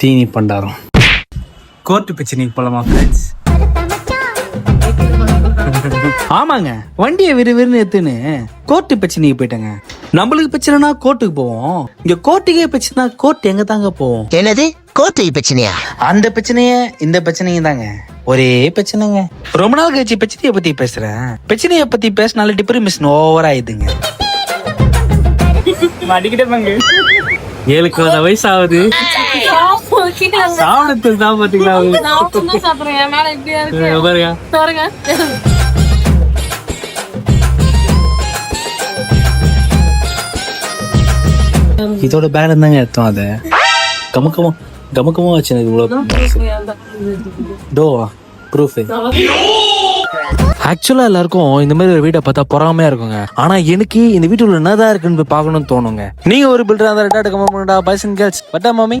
தீனி பண்டாரம். கோர்ட்டு பிரச்சனைக்கு போலாமா ஃப்ரெண்ட்ஸ் ஆமாங்க. வண்டியை விறுவிறுன்னு எடுத்துன்னு கோர்ட்டு பிரச்சனைக்கு போயிட்டேங்க. நம்மளுக்கு பிரச்சனைனா கோர்ட்டுக்கு போவோம். இங்க கோர்ட்டுக்கே பிரச்சனை கோர்ட் எங்க தாங்க போவோம்? என்னது? கோத்தை பிரச்சனையா? அந்த பிரச்சனைய இந்த பிரச்சனையும் தாங்க. ஒரே பிரச்சனைங்க. ரொம்ப நாள் கழிச்சு பிரச்சனைய பத்தி பேசுறேன். பிரச்சனைய பத்தி பேசினால டிப்ரமிஷன் ஓவர் ஆயிடுங்க மாட்டிக்கிட்டே பங்கு ஏழுக்கு வந்த வயசு ஆகுது சாப்பிடத்துக்கு தான் பாத்தீங்களா சாப்பிடுறேன். என் மேல இப்படியா இருக்கு? பாருங்க. பாருங்க. இதோட பேலன் தாங்க எடுத்தோம் அதை. கமக்கமா கமக்கமா வச்சு எனக்கு இவ்வளோ டோவா ப்ரூஃப் ஆக்சுவலா எல்லாருக்கும் இந்த மாதிரி ஒரு வீட்டை பார்த்தா பொறாமையா இருக்குங்க. ஆனா எனக்கு இந்த வீட்டுல என்னதான் இருக்குன்னு போய் பார்க்கணும்னு தோணுங்க. நீங்க ஒரு பில்டரா அந்த ரெட்டா கமெண்ட் பண்ணுடா பாய்ஸ் அண்ட் கேர்ள்ஸ் பட்டா மாமி.